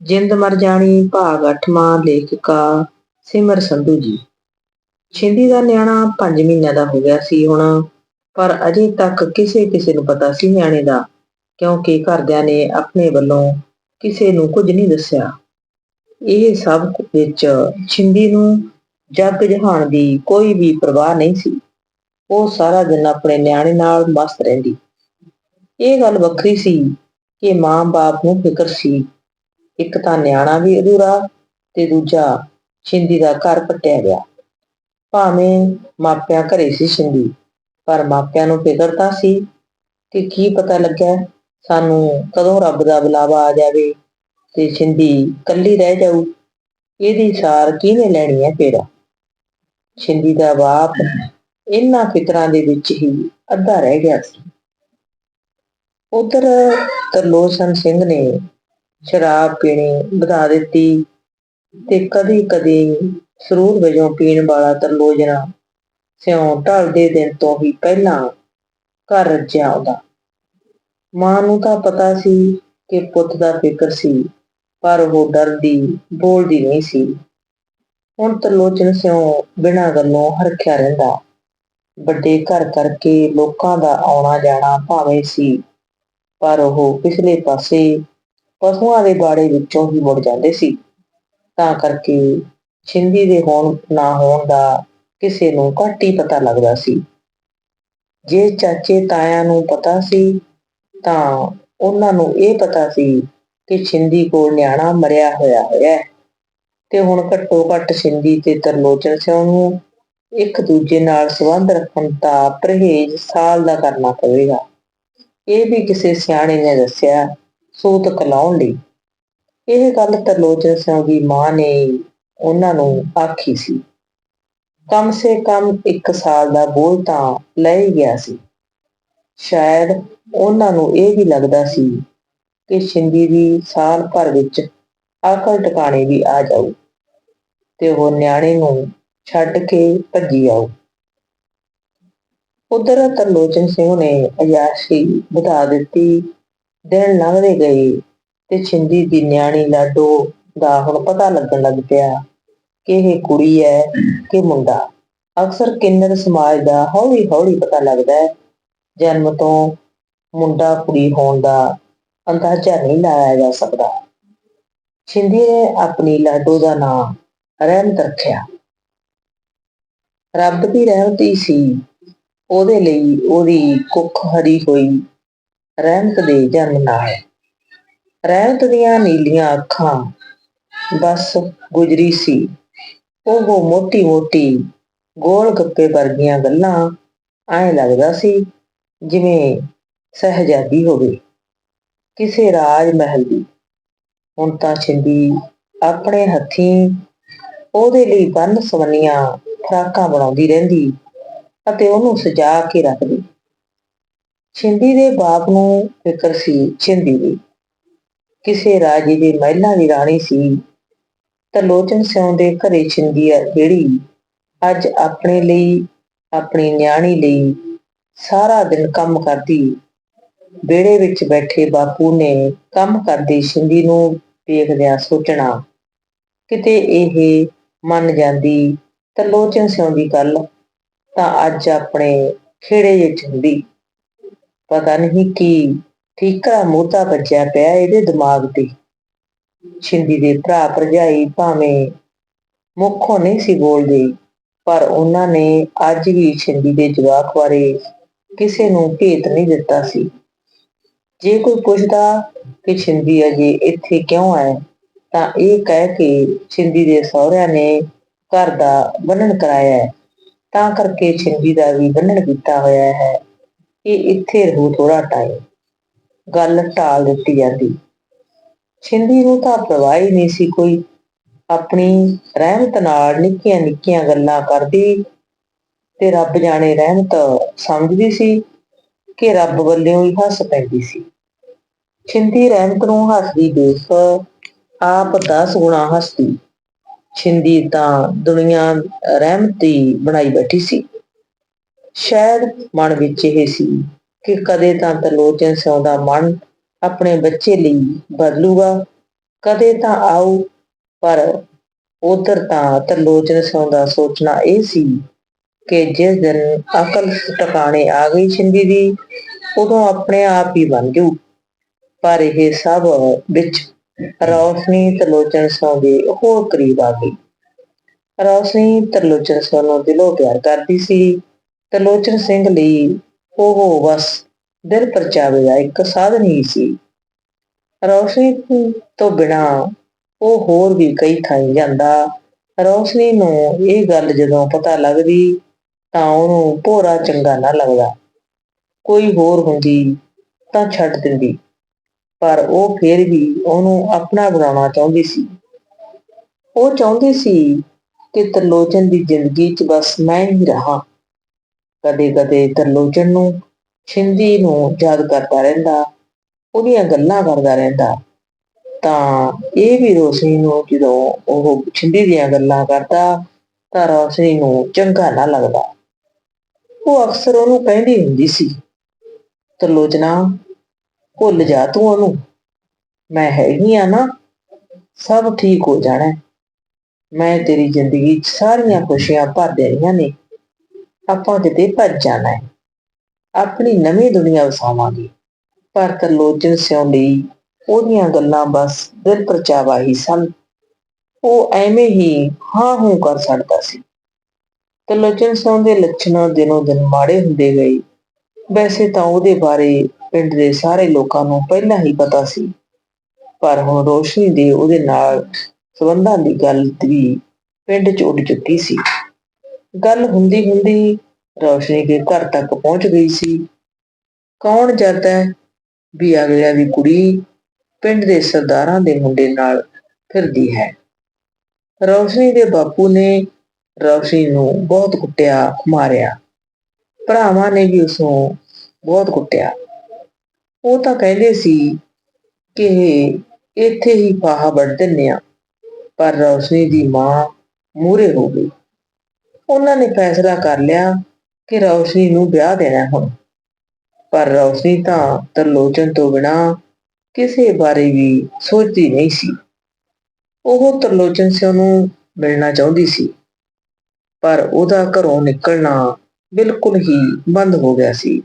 ਜਿੰਦ ਮਰ ਜਾਣੀ, ਭਾਗ 8ਵਾਂ ਲੇਖਿਕਾ, ਸਿਮਰ ਸੰਧੂ ਜੀ। ਛਿੰਦੀ ਦਾ ਨਿਆਣਾ 5 ਮਹੀਨਿਆਂ ਦਾ ਹੋ ਗਿਆ ਸੀ ਹੁਣ, ਪਰ ਅਜੇ ਤੱਕ ਕਿਸੇ ਕਿਸੇ ਨੂੰ ਪਤਾ ਸੀ ਨਿਆਣੇ ਦਾ, ਕਿਉਂਕਿ ਘਰਦਿਆਂ ਨੇ ਆਪਣੇ ਵੱਲੋਂ ਕਿਸੇ ਨੂੰ ਕੁਝ ਨਹੀਂ ਦੱਸਿਆ। ਇਹ ਸਭ ਵਿੱਚ ਛਿੰਦੀ ਨੂੰ ਜੱਗ ਜਹਾਨ ਦੀ ਕੋਈ ਵੀ ਪਰਵਾਹ ਨਹੀਂ ਸੀ। ਉਹ ਸਾਰਾ ਦਿਨ ਆਪਣੇ ਨਿਆਣੇ ਨਾਲ ਮਸਤ ਰਹਿੰਦੀ। ਇਹ ਗੱਲ ਵੱਖਰੀ ਸੀ ਕਿ ਮਾਂ-ਬਾਪ ਨੂੰ ਫਿਕਰ ਸੀ ਇੱਕ ਤਾਂ ਨਿਆਣਾ ਵੀ ਅਧੂਰਾ ਤੇ ਦੂਜਾ ਛਿੰਦੀ ਦਾ ਘਰ ਪੱਟਿਆ ਗਿਆ। ਭਾਵੇਂ ਮਾਪਿਆਂ ਘਰੇ ਸੀ ਛਿੰਦੀ, ਪਰ ਮਾਪਿਆਂ ਨੂੰ ਫਿਕਰ ਤਾਂ ਸੀ ਕਿ ਕੀ ਪਤਾ ਲੱਗਿਆ, ਸਾਨੂੰ ਕਦੋਂ ਰੱਬ ਦਾ ਬੁਲਾਵਾ ਆ ਜਾਵੇ ਤੇ ਛਿੰਦੀ ਕੱਲੀ ਰਹਿ ਜਾਊ, ਇਹਦੀ ਸਾਰ ਕਿਹਨੇ ਲੈਣੀ ਹੈ ਫੇਰ ਛਿੰਦੀ ਦਾ ਬਾਪ ਇਹਨਾਂ ਫਿਕਰਾਂ ਦੇ ਵਿੱਚ ਹੀ ਅੱਧਾ ਰਹਿ ਗਿਆ ਸੀ। ਉਧਰ ਤਰਲੋਚਨ ਸਿੰਘ ਨੇ ਸ਼ਰਾਬ ਪੀਣੀ ਵਧਾ ਦਿੱਤੀ ਤੇ ਕਦੀ ਕਦੀ ਸਰੂਰ ਵਜੋਂ ਪੀਣ ਵਾਲਾ ਤਰਲੋਚਨਾ ਸਿਉਂ ਢਲਦੇ ਦਿਨ ਤੋਂ ਹੀ ਪਹਿਲਾਂ ਘਰ ਰੱਜਿਆ ਆਉਂਦਾ। ਮਾਂ ਨੂੰ ਤਾਂ ਪਤਾ ਸੀ ਕਿ ਪੁੱਤ ਦਾ ਫਿਕਰ ਸੀ, ਪਰ ਉਹ ਡਰਦੀ, ਬੋਲਦੀ ਨਹੀਂ ਸੀ। ਹੁਣ ਤਰਲੋਚਨ ਸਿਉਂ ਬਿਨਾਂ ਗੱਲੋਂ ਹਰਖਿਆ ਰਹਿੰਦਾ। ਵੱਡੇ ਘਰ ਕਰਕੇ ਲੋਕਾਂ ਦਾ ਆਉਣਾ ਜਾਣਾ ਭਾਵੇਂ ਸੀ, ਪਰ ਉਹ ਪਿਛਲੇ ਪਾਸੇ ਪਸ਼ੂਆਂ ਦੇ ਬਾੜੇ ਵਿੱਚੋਂ ਹੀ ਮੁੜ ਜਾਂਦੇ ਸੀ। ਤਾਂ ਕਰਕੇ ਛਿੰਦੀ ਦੇ ਹੋਣ ਨਾ ਹੋਣ ਦਾ ਕਿਸੇ ਨੂੰ ਘੱਟ ਹੀ ਪਤਾ ਲੱਗਦਾ ਸੀ। ਜੇ ਚਾਚੇ ਤਾਇਆਂ ਨੂੰ ਪਤਾ ਸੀ, ਤਾਂ ਉਹਨਾਂ ਨੂੰ ਇਹ ਪਤਾ ਸੀ ਕਿ ਛਿੰਦੀ ਕੋਲ ਨਿਆਣਾ ਮਰਿਆ ਹੋਇਆ ਹੋਇਆ ਹੈ। ਤੇ ਹੁਣ ਘੱਟੋ ਘੱਟ ਛਿੰਦੀ ਤੇ ਤਰਲੋਚਨ ਸਿੰਘ ਨੂੰ ਇੱਕ ਦੂਜੇ ਨਾਲ ਸੰਬੰਧ ਰੱਖਣ ਦਾ ਪਰਹੇਜ਼ ਸਾਲ ਦਾ ਕਰਨਾ ਪਵੇਗਾ। ਇਹ ਵੀ ਕਿਸੇ ਸਿਆਣੇ ਨੇ ਦੱਸਿਆ ਸੂਤ ਕਲਾਉਣ ਲਈ ਇਹ ਗੱਲ ਤਰਲੋਚਨ ਸਿੰਘ ਦੀ ਮਾਂ ਨੇ ਉਹਨਾਂ ਨੂੰ ਆਖੀ ਸੀ। ਕਮ ਸੇ ਕਮ 1 ਸਾਲ ਦਾ ਬੋਝ ਤਾਂ ਲੈ ਹੀ ਗਿਆ ਸੀ। ਸ਼ਾਇਦ ਉਹਨਾਂ ਨੂੰ ਇਹ ਵੀ ਲੱਗਦਾ ਸੀ ਕਿ ਸ਼ਿੰਦੀ ਦੀ ਸਾਲ ਭਰ ਵਿੱਚ ਅਕਲ ਟਿਕਾਣੇ ਵੀ ਆ ਜਾਊ ਤੇ ਉਹ ਨਿਆਣੇ ਨੂੰ ਛੱਡ ਕੇ ਭੱਜੀ ਆਊ। ਉਧਰ ਤਰਲੋਚਨ ਸਿੰਘ ਨੇ ਅਯਾਸ਼ੀ ਵਧਾ ਦਿੱਤੀ ਦਿਨ ਲੰਘਦੇ ਗਏ ਤੇ ਛਿੰਦੀ ਦੀ ਨਿਆਣੀ ਲਾਡੋ ਦਾ ਹੁਣ ਪਤਾ ਲੱਗਣ ਲੱਗ ਪਿਆ ਕਿ ਇਹ ਕੁੜੀ ਹੈ ਕਿ ਮੁੰਡਾ। ਅਕਸਰ ਕਿੰਨਰ ਸਮਾਜ ਦਾ ਹੌਲੀ ਹੌਲੀ ਪਤਾ ਲੱਗਦਾ ਹੈ। ਜਨਮ ਤੋਂ ਮੁੰਡਾ ਕੁੜੀ ਹੋਣ ਦਾ ਅੰਦਾਜ਼ਾ ਨਹੀਂ ਲਾਇਆ ਜਾ ਸਕਦਾ। ਛਿੰਦੀ ਨੇ ਆਪਣੀ ਲਾਡੋ ਦਾ ਨਾਮ ਰਹਿਮਤ ਰੱਖਿਆ। ਰੱਬ ਦੀ ਰਹਿਮਤ ਹੀ ਸੀ। ਉਹਦੇ ਲਈ ਉਹਦੀ ਕੁੱਖ ਹਰੀ ਹੋਈ। ਰਹਿਮਤ ਦੇ ਜਨਮ ਨਾਲ ਰਹਿਮਤ ਦੀਆਂ ਨੀਲੀਆਂ ਅੱਖਾਂ ਬਸ ਗੁਜਰੀ ਸੀ। ਉਹ ਮੋਟੀ ਮੋਟੀ ਗੋਲ ਗੱਪੇ ਵਰਗੀਆਂ ਗੱਲਾਂ ਐਂ ਲੱਗਦਾ ਸੀ ਜਿਵੇਂ ਸਹਜਾਦੀ ਹੋਵੇ। ਕਿਸੇ ਰਾਜ ਮਹਿਲ ਦੀ। ਹੁਣ ਤਾਂ ਛਿੰਦੀ ਆਪਣੇ ਹੱਥੀਂ ਉਹਦੇ ਲਈ ਬੰਨ ਸਵੰਨੀਆਂ ਫਰਾਕਾਂ ਬਣਾਉਂਦੀ ਰਹਿੰਦੀ ਅਤੇ ਉਹਨੂੰ ਸਜਾ ਕੇ ਰੱਖਦੀ। ਛਿੰਦੀ ਦੇ ਬਾਪ ਨੂੰ ਫਿਕਰ ਸੀ ਛਿੰਦੀ ਦੀ। ਕਿਸੇ ਰਾਜੇ ਦੀ ਮਹਿਲਾ ਦੀ ਰਾਣੀ ਸੀ। ਤਰਲੋਚਨ ਸਿਉਂ ਦੇ ਘਰੇ ਛਿੰਦੀ ਆ ਜਿਹੜੀ ਅੱਜ ਆਪਣੇ ਲਈ, ਆਪਣੀ ਨਿਆਣੀ ਲਈ ਸਾਰਾ ਦਿਨ ਕੰਮ ਕਰਦੀ। ਵਿਹੜੇ ਵਿੱਚ ਬੈਠੇ ਬਾਪੂ ਨੇ ਕੰਮ ਕਰਦੀ ਛਿੰਦੀ ਨੂੰ ਵੇਖਦਿਆਂ ਸੋਚਣਾ, ਕਿਤੇ ਇਹ ਮੰਨ ਜਾਂਦੀ ਤਰਲੋਚਨ ਸਿਉਂ ਦੀ ਗੱਲ ਤਾਂ ਅੱਜ ਆਪਣੇ ਖੇੜੇ ਵਿੱਚ ਹੁੰਦੀ। ਪਤਾ ਨਹੀਂ ਕੀ ਠੀਕਰਾ ਮੋਢਾ ਵੱਜਿਆ ਪਿਆ ਇਹਦੇ ਦਿਮਾਗ ਤੇ। ਛਿੰਦੀ ਦੇ ਭਰਾ ਭਰਜਾਈ ਭਾਵੇਂ ਮੁੱਖੋਂ ਨਹੀਂ ਸੀ ਬੋਲਦੇ, ਪਰ ਉਹਨਾਂ ਨੇ ਅੱਜ ਵੀ ਛਿੰਦੀ ਦੇ ਜਵਾਕ ਬਾਰੇ ਕਿਸੇ ਨੂੰ ਭੇਤ ਨਹੀਂ ਦਿੱਤਾ ਸੀ। ਜੇ ਕੋਈ ਪੁੱਛਦਾ ਕਿ ਛਿੰਦੀ ਅਜੇ ਇੱਥੇ ਕਿਉਂ ਆਏ ਤਾਂ ਇਹ ਕਹਿ ਕੇ ਛਿੰਦੀ ਦੇ ਸਹੁਰਿਆਂ ਨੇ ਘਰ ਦਾ ਬੰਨਣ ਕਰਾਇਆ ਹੈ। ਤਾਂ ਕਰਕੇ ਛਿੰਦੀ ਦਾ ਵੀ ਬੰਨਣ ਕੀਤਾ ਹੋਇਆ ਹੈ। ਇਹ ਇੱਥੇ ਰਹੂ ਥੋੜਾ ਟਾਈਮ ਗੱਲ ਟਾਲ ਦਿੱਤੀ ਜਾਂਦੀ। ਛਿੰਦੀ ਨੂੰ ਤਾਂ ਪਰਵਾਹ ਹੀ ਨਹੀਂ ਸੀ ਕੋਈ। ਆਪਣੀ ਰਹਿਮਤ ਨਾਲ ਨਿੱਕੀਆਂ ਨਿੱਕੀਆਂ ਗੱਲਾਂ ਕਰਦੀ ਤੇ ਰੱਬ ਜਾਣੇ ਰਹਿਮਤ ਸਮਝਦੀ ਸੀ ਕਿ ਰੱਬ ਵੱਲੋਂ ਹੀ ਹੱਸ ਪੈਂਦੀ ਸੀ। ਛਿੰਦੀ ਰਹਿਮਤ ਨੂੰ ਹੱਸਦੀ ਦੇਖ ਆਪ 10 ਗੁਣਾ ਹੱਸਦੀ। ਛਿੰਦੀ ਤਾਂ ਦੁਨੀਆ ਰਹਿਮਤੀ ਬਣਾਈ ਬੈਠੀ ਸੀ। ਸ਼ਾਇਦ ਮਨ ਵਿੱਚ ਇਹ ਸੀ ਕਿ ਕਦੇ ਤਾਂ ਤਰਲੋਚਨ ਸਿਉਂ ਦਾ ਮਨ ਆਪਣੇ ਬੱਚੇ ਲਈ ਬਦਲੂਗਾ, ਕਦੇ ਤਾਂ ਆਉ ਪਰ ਉਧਰ ਤਾਂ ਤਰਲੋਚਨ ਸਿੰਘ ਦਾ ਸੋਚਣਾ ਇਹ ਸੀ ਕਿ ਜਿਸ ਦਿਨ ਅਕਲ ਟਿਕਾਣੇ ਆ ਗਈ ਛਿੰਦੀ ਦੀ, ਉਦੋਂ ਆਪਣੇ ਆਪ ਹੀ ਬਣ ਜੂ। ਪਰ ਇਹ ਸਭ ਵਿੱਚ ਰੌਸ਼ਨੀ ਤਰਲੋਚਨ ਸਿੰਘ ਦੇ ਹੋਰ ਕਰੀਬ ਆ ਗਈ। ਰੌਸ਼ਨੀ ਤਰਲੋਚਨ ਸਿੰਘ ਦਿਲੋਂ ਪਿਆਰ ਕਰਦੀ ਸੀ। ਤਰਲੋਚਨ ਸਿੰਘ ਲਈ ਉਹ ਬਸ ਦਿਲ ਪਰਚਾਵੇ ਦਾ ਇੱਕ ਸਾਧਨ ਹੀ ਸੀ। ਰੌਸ਼ਨੀ ਤੋਂ ਬਿਨਾ ਉਹ ਹੋਰ ਵੀ ਕਈ ਥਾਈਂ ਜਾਂਦਾ। ਰੌਸ਼ਨੀ ਨੂੰ ਇਹ ਗੱਲ ਜਦੋਂ ਪਤਾ ਲੱਗਦੀ ਤਾਂ ਉਹਨੂੰ ਭੋਰਾ ਚੰਗਾ ਨਾ ਲੱਗਦਾ। ਕੋਈ ਹੋਰ ਹੁੰਦੀ ਤਾਂ ਛੱਡ ਦਿੰਦੀ, ਪਰ ਉਹ ਫਿਰ ਵੀ ਉਹਨੂੰ ਆਪਣਾ ਬਣਾਉਣਾ ਚਾਹੁੰਦੀ ਸੀ। ਉਹ ਚਾਹੁੰਦੀ ਸੀ ਕਿ ਤਰਲੋਚਨ ਦੀ ਜ਼ਿੰਦਗੀ 'ਚ ਬਸ ਮੈਂ ਹੀ ਰਹਾ। ਕਦੇ ਕਦੇ ਤਰਲੋਚਨ ਨੂੰ ਛਿੰਦੀ ਨੂੰ ਯਾਦ ਕਰਦਾ ਰਹਿੰਦਾ, ਉਹਦੀਆਂ ਗੱਲਾਂ ਕਰਦਾ ਰਹਿੰਦਾ। ਤਾਂ ਇਹ ਵੀ ਰੋਸ਼ਨੀ ਨੂੰ ਜਦੋਂ ਉਹ ਛਿੰਦੀ ਦੀਆਂ ਗੱਲਾਂ ਕਰਦਾ, ਤਾਂ ਰੋਸ਼ਨੀ ਨੂੰ ਚੰਗਾ ਨਾ ਲੱਗਦਾ। ਉਹ ਅਕਸਰ ਉਹਨੂੰ ਕਹਿੰਦੀ ਹੁੰਦੀ ਸੀ ਤਰਲੋਚਨਾ ਭੁੱਲ ਜਾ ਤੂੰ ਉਹਨੂੰ। ਮੈਂ ਹੈਗੀ ਆ ਨਾ, ਸਭ ਠੀਕ ਹੋ ਜਾਣਾ। ਮੈਂ ਤੇਰੀ ਜ਼ਿੰਦਗੀ 'ਚ ਸਾਰੀਆਂ ਖੁਸ਼ੀਆਂ ਭਰ ਦੇਣੀਆਂ ਨੇ। ਆਪਾਂ ਕਿਤੇ ਭੱਜ ਜਾਣਾ ਹੈ। ਆਪਣੀ ਨਵੀਂ ਦੁਨੀਆ ਵਸਾਵਾਂਗੇ ਪਰ ਤਰਲੋਚਨ ਸਿਉਂ ਲਈ ਉਹਦੀਆਂ ਗੱਲਾਂ ਬਸ ਦਿਲ ਪਰਚਾਵਾ ਹੀ ਸਨ। ਉਹ ਐਵੇਂ ਹੀ ਹਾਂ ਹੂੰ ਕਰ ਛੱਡਦਾ ਸੀ। ਤਰਲੋਚਨ ਸਿਉਂ ਦੇ ਲੱਛਣ ਦਿਨੋਂ ਦਿਨ ਮਾੜੇ ਹੁੰਦੇ ਗਏ। ਵੈਸੇ ਤਾਂ ਉਹਦੇ ਬਾਰੇ ਪਿੰਡ ਦੇ ਸਾਰੇ ਲੋਕਾਂ ਨੂੰ ਪਹਿਲਾਂ ਹੀ ਪਤਾ ਸੀ। ਪਰ ਹੁਣ ਰੋਸ਼ਨੀ ਦੇ ਉਹਦੇ ਨਾਲ ਸਬੰਧਾਂ ਦੀ ਗੱਲ ਵੀ ਪਿੰਡ 'ਚ ਉੱਡ ਚੁੱਕੀ ਸੀ। ਗੱਲ ਹੁੰਦੀ ਹੁੰਦੀ ਰੌਸ਼ਨੀ ਦੇ ਘਰ ਤੱਕ ਪਹੁੰਚ ਗਈ ਸੀ। ਕੌਣ ਜਰਦਾ ਵੀ ਅਗਲਿਆਂ ਦੀ ਕੁੜੀ ਪਿੰਡ ਦੇ ਸਰਦਾਰਾਂ ਦੇ ਮੁੰਡੇ ਨਾਲ ਫਿਰਦੀ ਹੈ। ਰੌਸ਼ਨੀ ਦੇ ਬਾਪੂ ਨੇ ਰੌਸ਼ਨੀ ਨੂੰ ਬਹੁਤ ਕੁੱਟਿਆ, ਮਾਰਿਆ। ਭਰਾਵਾਂ ਨੇ ਵੀ ਉਸ ਨੂੰ ਬਹੁਤ ਕੁੱਟਿਆ। ਉਹ ਤਾਂ ਕਹਿੰਦੇ ਸੀ ਕਿ ਇੱਥੇ ਹੀ ਫਾਹਾ ਵੱਢ ਦਿੰਨੇ ਆ ਪਰ ਰੌਸ਼ਨੀ ਦੀ ਮਾਂ ਮੂਰੇ ਹੋ ਗਈ। ਉਹਨਾਂ ਨੇ ਫੈਸਲਾ ਕਰ ਲਿਆ ਕਿ ਰੌਸ਼ਨੀ ਨੂੰ ਵਿਆਹ ਦੇਣਾ ਹੁਣ। ਪਰ ਰੌਸ਼ਨੀ ਤਾਂ ਤਰਲੋਚਨ ਤੋਂ ਬਿਨਾ ਕਿਸੇ ਬਾਰੇ ਵੀ ਸੋਚਦੀ ਨਹੀਂ ਸੀ। ਉਹ ਤਰਲੋਚਨ ਸਿੰਘ ਨੂੰ ਮਿਲਣਾ ਚਾਹੁੰਦੀ ਸੀ। ਪਰ ਉਹਦਾ ਘਰੋਂ ਨਿਕਲਣਾ ਬਿਲਕੁਲ ਹੀ ਬੰਦ ਹੋ ਗਿਆ ਸੀ।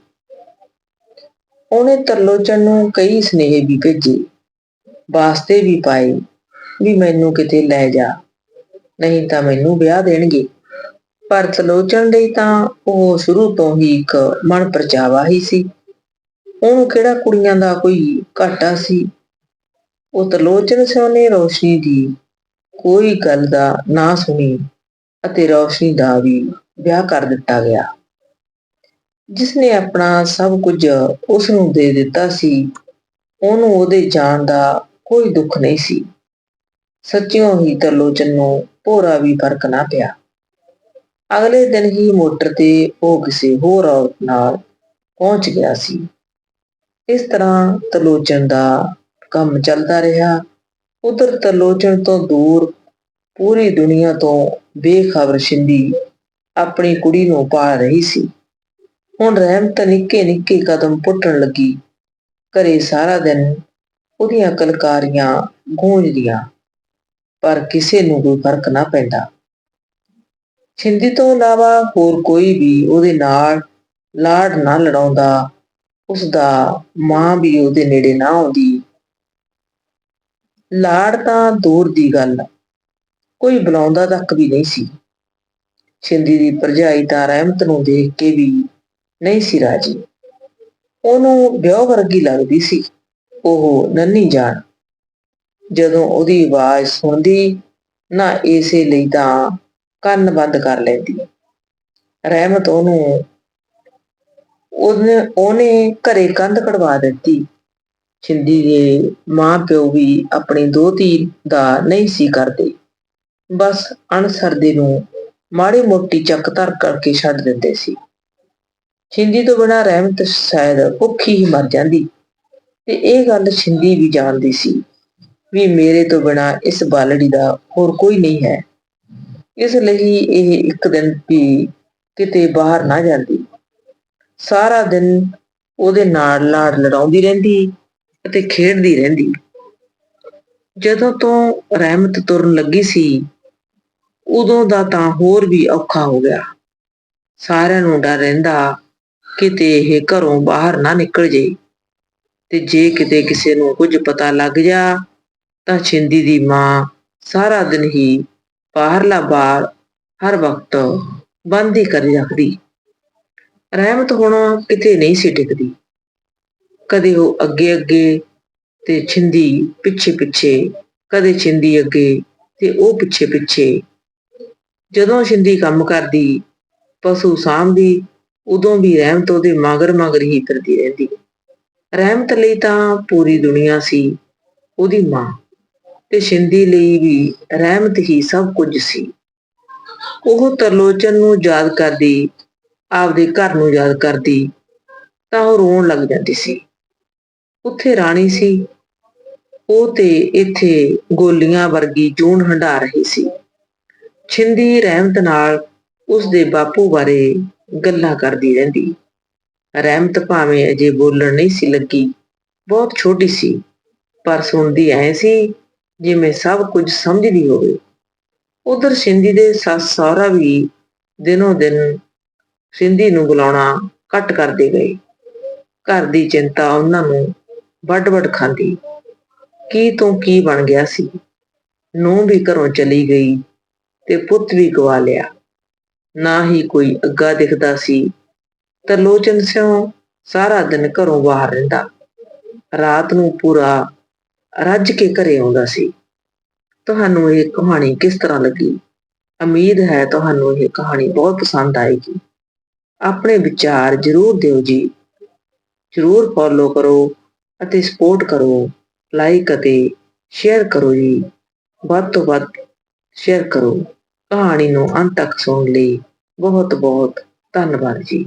ਉਹਨੇ ਤਰਲੋਚਨ ਨੂੰ ਕਈ ਸਨੇਹ ਵੀ ਭੇਜੇ। ਵਾਸਤੇ ਵੀ ਪਾਏ ਵੀ ਮੈਨੂੰ ਕਿਤੇ ਲੈ ਜਾ, ਨਹੀਂ ਤਾਂ ਮੈਨੂੰ ਵਿਆਹ ਦੇਣਗੇ। ਪਰ ਤਲੋਚਨ ਲਈ ਤਾਂ ਉਹ ਸ਼ੁਰੂ ਤੋਂ ਹੀ ਇੱਕ ਮਨ ਪਰਚਾਵਾ ਹੀ ਸੀ। ਉਹਨੂੰ ਕਿਹੜਾ ਕੁੜੀਆਂ ਦਾ ਕੋਈ ਘਾਟਾ ਸੀ? ਉਹ ਤਲੋਚਨ ਸਿੰਘ ਰੋਸ਼ਨੀ ਦੀ ਕੋਈ ਗੱਲ ਦਾ ਨਾ ਸੁਣੀ ਅਤੇ ਰੋਸ਼ਨੀ ਦਾ ਵੀ ਵਿਆਹ ਕਰ ਦਿੱਤਾ ਗਿਆ। ਜਿਸ ਨੇ ਆਪਣਾ ਸਭ ਕੁਝ ਉਸ ਨੂੰ ਦੇ ਦਿੱਤਾ ਸੀ, ਉਹਨੂੰ ਉਹਦੇ ਜਾਣ ਦਾ ਕੋਈ ਦੁੱਖ ਨਹੀਂ ਸੀ। ਸੱਚਿਓ ਹੀ ਤਰਲੋਚਨ ਨੂੰ ਭੋਰਾ ਵੀ ਫ਼ਰਕ ਨਾ ਪਿਆ। ਅਗਲੇ ਦਿਨ ਹੀ ਮੋਟਰ ਤੇ ਉਹ ਕਿਸੇ ਹੋਰ ਔਰਤ ਨਾਲ ਪਹੁੰਚ ਗਿਆ ਸੀ। ਇਸ ਤਰ੍ਹਾਂ ਤਰਲੋਚਨ ਦਾ ਕੰਮ ਚੱਲਦਾ ਰਿਹਾ। ਉਧਰ ਤਰਲੋਚਨ ਤੋਂ ਦੂਰ ਪੂਰੀ ਦੁਨੀਆ ਤੋਂ ਬੇਖਬਰ ਸ਼ਿੰਦੀ ਆਪਣੀ ਕੁੜੀ ਨੂੰ ਪਾਲ ਰਹੀ ਸੀ। ਹੁਣ ਰਹਿਮਤ ਨਿੱਕੇ ਨਿੱਕੇ ਕਦਮ ਪੁੱਟਣ ਲੱਗੀ। ਘਰੇ ਸਾਰਾ ਦਿਨ ਉਹਦੀਆਂ ਕਲਕਾਰੀਆਂ ਗੂੰਜਦੀਆਂ। ਪਰ ਕਿਸੇ ਨੂੰ ਕੋਈ ਫ਼ਰਕ ਨਾ ਪੈਂਦਾ। ਛਿੰਦੀ ਤੋਂ ਇਲਾਵਾ ਹੋਰ ਕੋਈ ਵੀ ਉਹਦੇ ਨਾਲ ਲਾੜ ਨਾ ਲੜਾਉਂਦਾ ਉਸ ਦਾ ਮਾਂ ਵੀ ਉਹਦੇ ਨੇੜੇ ਨਾ ਆਉਂਦੀ। ਲਾੜ ਤਾਂ ਦੂਰ ਦੀ ਗੱਲ ਕੋਈ ਬੁਲਾਉਂਦਾ ਤੱਕ ਵੀ ਨਹੀਂ ਸੀ। ਛਿੰਦੀ ਦੀ ਭਰਜਾਈ ਤਾਂ ਰਹਿਮਤ ਨੂੰ ਦੇਖ ਕੇ ਵੀ ਨਹੀਂ ਸੀ ਰਾਜੀ। ਉਹਨੂੰ ਵਿਆਹ ਵਰਗੀ ਲੱਗਦੀ ਸੀ, ਉਹ ਨੰਨੀ ਜਾਣ ਜਦੋਂ ਉਹਦੀ ਆਵਾਜ਼ ਸੁਣਦੀ, ਨਾ ਇਸੇ ਲਈ ਤਾਂ ਕੰਨ ਬੰਦ ਕਰ ਲੈਂਦੀ ਰਹਿਮਤ ਉਹਨੂੰ, ਉਹਨੇ ਉਹਨੇ ਘਰੇ ਕੰਧ ਕਢਵਾ ਦਿੱਤੀ। ਛਿੰਦੀ ਦੇ ਮਾਂ ਪਿਓ ਵੀ ਆਪਣੀ ਦੋਤੀ ਦਾ ਨਹੀਂ ਸੀ ਕਰਦੇ। ਬਸ ਅਣਸਰਦੇ ਨੂੰ ਮਾੜੀ ਮੋਟੀ ਚੱਕ ਧਰ ਕਰਕੇ ਛੱਡ ਦਿੰਦੇ ਸੀ। ਛਿੰਦੀ ਤੋਂ ਬਿਨਾਂ ਰਹਿਮਤ ਸ਼ਾਇਦ ਭੁੱਖੀ ਹੀ ਮਰ ਜਾਂਦੀ। ਤੇ ਇਹ ਗੱਲ ਛਿੰਦੀ ਵੀ ਜਾਣਦੀ ਸੀ ਵੀ ਮੇਰੇ ਤੋਂ ਬਿਨਾ ਇਸ ਬਾਲੜੀ ਦਾ ਹੋਰ ਕੋਈ ਨਹੀਂ ਹੈ। ਇਸ ਲਈ ਇਹ ਇੱਕ ਦਿਨ ਵੀ ਕਿਤੇ ਬਾਹਰ ਨਾ ਜਾਂਦੀ। ਸਾਰਾ ਦਿਨ ਉਹਦੇ ਨਾਲ ਲਾੜ ਲੜਾਉਂਦੀ ਰਹਿੰਦੀ ਅਤੇ ਖੇਡਦੀ ਰਹਿੰਦੀ। ਜਦੋਂ ਤੋਂ ਰਹਿਮਤ ਤੁਰਨ ਲੱਗੀ ਸੀ, ਉਦੋਂ ਦਾ ਤਾਂ ਹੋਰ ਵੀ ਔਖਾ ਹੋ ਗਿਆ। ਸਾਰਿਆਂ ਨੂੰ ਡਰ ਰਹਿੰਦਾ ਕਿਤੇ ਇਹ ਘਰੋਂ ਬਾਹਰ ਨਾ ਨਿਕਲ ਜੇ। ਤੇ ਜੇ ਕਿਤੇ ਕਿਸੇ ਨੂੰ ਕੁਝ ਪਤਾ ਲੱਗ ਜਾ, ਤਾਂ ਛਿੰਦੀ ਦੀ ਮਾਂ ਸਾਰਾ ਦਿਨ ਹੀ ਬਾਹਰਲਾ ਬਾਰ ਹਰ ਵਕਤ ਬੰਦ ਹੀ ਕਰੀ ਰੱਖਦੀ। ਰਹਿਮਤ ਹੁਣ ਕਿਤੇ ਨਹੀਂ ਸੀ ਟਿਕਦੀ। ਕਦੇ ਉਹ ਅੱਗੇ ਅੱਗੇ ਤੇ ਛਿੰਦੀ ਪਿੱਛੇ ਪਿੱਛੇ, ਕਦੇ ਛਿੰਦੀ ਅੱਗੇ ਤੇ ਉਹ ਪਿੱਛੇ ਪਿੱਛੇ। ਜਦੋਂ ਛਿੰਦੀ ਕੰਮ ਕਰਦੀ, ਪਸ਼ੂ ਸਾਂਭਦੀ, ਉਦੋਂ ਵੀ ਰਹਿਮਤ ਉਹਦੇ ਮਗਰ ਮਗਰ ਹੀ ਫਿਰਦੀ ਰਹਿੰਦੀ। ਰਹਿਮਤ ਲਈ ਤਾਂ ਪੂਰੀ ਦੁਨੀਆ ਸੀ ਉਹਦੀ ਮਾਂ। ਤੇ ਛਿੰਦੀ ਲਈ ਵੀ ਰਹਿਮਤ ਹੀ ਸਭ ਕੁਝ ਸੀ। ਉਹ ਤਰਲੋਚਨ ਨੂੰ ਯਾਦ ਕਰਦੀ, ਆਪਦੇ ਘਰ ਨੂੰ ਯਾਦ ਕਰਦੀ, ਤਾਂ ਉਹ ਰੋਣ ਲੱਗ ਜਾਂਦੀ ਸੀ। ਉੱਥੇ ਰਾਣੀ ਸੀ। ਉਹ ਤੇ ਇੱਥੇ ਗੋਲੀਆਂ ਵਰਗੀ ਜੂਨ ਹੰਢਾ ਰਹੀ ਸੀ। ਛਿੰਦੀ ਰਹਿਮਤ ਨਾਲ ਉਸ ਦੇ ਬਾਪੂ ਬਾਰੇ ਗੱਲਾਂ ਕਰਦੀ ਰਹਿੰਦੀ। ਰਹਿਮਤ ਭਾਵੇਂ ਅਜੇ ਬੋਲਣ ਨਹੀਂ ਸੀ ਲੱਗੀ, ਬਹੁਤ ਛੋਟੀ ਸੀ, ਪਰ ਸੁਣਦੀ ਐ ਸੀ ਜਿਵੇਂ ਸਭ ਕੁਝ ਸਮਝਦੀ ਹੋਵੇ, ਉਧਰ ਸਿੰਧੀ ਦੇ ਸੱਸ ਸਹੁਰਾ ਵੀ ਦਿਨੋਂ ਦਿਨ ਸਿੰਧੀ ਨੂੰ ਬੁਲਾਉਣਾ ਘੱਟ ਕਰਦੇ ਗਏ। ਘਰ ਦੀ ਚਿੰਤਾ ਉਹਨਾਂ ਨੂੰ ਵੱਡ-ਵੱਡ ਖਾਂਦੀ। ਕੀ ਤੋਂ ਕੀ ਬਣ ਗਿਆ ਸੀ? ਨੂੰ ਵੀ ਘਰੋਂ ਚਲੀ ਗਈ ਤੇ ਪੁੱਤ ਵੀ ਗਵਾ ਲਿਆ। ਨਾ ਹੀ ਕੋਈ ਅੱਗਾ ਦਿਖਦਾ ਸੀ ਤਰਲੋਚਨ ਸਿਓ ਸਾਰਾ ਦਿਨ ਘਰੋਂ ਬਾਹਰ ਰਹਿੰਦਾ। ਰਾਤ ਨੂੰ ਪੂਰਾ ਰੱਜ ਕੇ ਘਰੇ ਆਉਂਦਾ ਸੀ। ਤੁਹਾਨੂੰ ਇਹ ਕਹਾਣੀ ਕਿਸ ਤਰ੍ਹਾਂ ਲੱਗੀ? ਉਮੀਦ ਹੈ ਤੁਹਾਨੂੰ ਇਹ ਕਹਾਣੀ ਬਹੁਤ ਪਸੰਦ ਆਏਗੀ। ਆਪਣੇ ਵਿਚਾਰ ਜ਼ਰੂਰ ਦਿਓ ਜੀ। ਜ਼ਰੂਰ ਫੋਲੋ ਕਰੋ ਅਤੇ ਸਪੋਰਟ ਕਰੋ। ਲਾਈਕ ਅਤੇ ਸ਼ੇਅਰ ਕਰੋ ਜੀ। ਵੱਧ ਤੋਂ ਵੱਧ ਸ਼ੇਅਰ ਕਰੋ। ਕਹਾਣੀ ਨੂੰ ਅੰਤ ਤੱਕ ਸੁਣਨ ਲਈ ਬਹੁਤ ਬਹੁਤ ਧੰਨਵਾਦ ਜੀ।